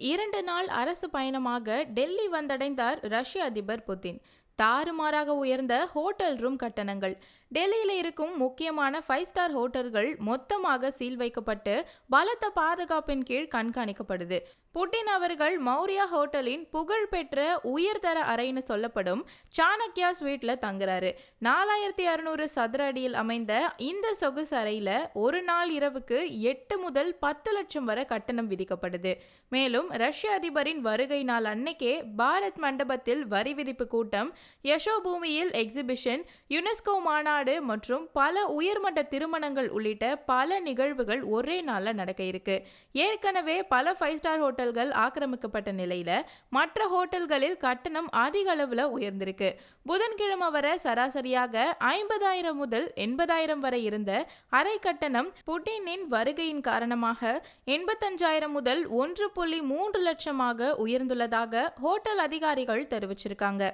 இரண்டு நாள் அரசு பயணமாக டெல்லி வந்தடைந்தார் ரஷ்ய அதிபர் புதின். தாறுமாறாக உயர்ந்த ஹோட்டல் ரூம் கட்டணங்கள். டெல்லியில் இருக்கும் முக்கியமான ஃபைவ் ஸ்டார் ஹோட்டல்கள் மொத்தமாக சீல் வைக்கப்பட்டு பலத்த பாதுகாப்பின் கீழ் கண்காணிக்கப்படுது. புட்டின் அவர்கள் மௌரியா ஹோட்டலின் புகழ்பெற்ற உயர்தர அறைன்னு சொல்லப்படும் சாணக்யா ஸ்வீட்டில் தங்குறாரு. நாலாயிரத்தி அறுநூறு சதுர அடியில் அமைந்த இந்த சொகுசு அறையில் ஒரு நாள் இரவுக்கு எட்டு முதல் பத்து லட்சம் வரை கட்டணம் விதிக்கப்படுது. மேலும் ரஷ்ய அதிபரின் வருகை நாள் அன்னைக்கே பாரத் மண்டபத்தில் வரி விதிப்பு கூட்டம் யஷோ பூமியில் எக்ஸிபிஷன் யுனெஸ்கோ மாநாடு மற்றும் பல உயர்மட்ட திருமணங்கள் உள்ளிட்ட பல நிகழ்வுகள் ஒரே நாளில் நடக்க இருக்கு. ஏற்கனவே பல ஃபைவ் ஸ்டார் ஹோட்டல்கள் ஆக்கிரமிக்கப்பட்ட நிலையில மற்ற ஹோட்டல்களில் கட்டணம் அதிக அளவில் உயர்ந்திருக்கு. புதன்கிழமை வர சராசரியாக ஐம்பதாயிரம் முதல் எண்பதாயிரம் வரை இருந்த அரை கட்டணம் புட்டினின் வருகையின் காரணமாக எண்பத்தஞ்சாயிரம் முதல் ஒன்று புள்ளி மூன்று லட்சமாக உயர்ந்துள்ளதாக ஹோட்டல் அதிகாரிகள் தெரிவிச்சிருக்காங்க.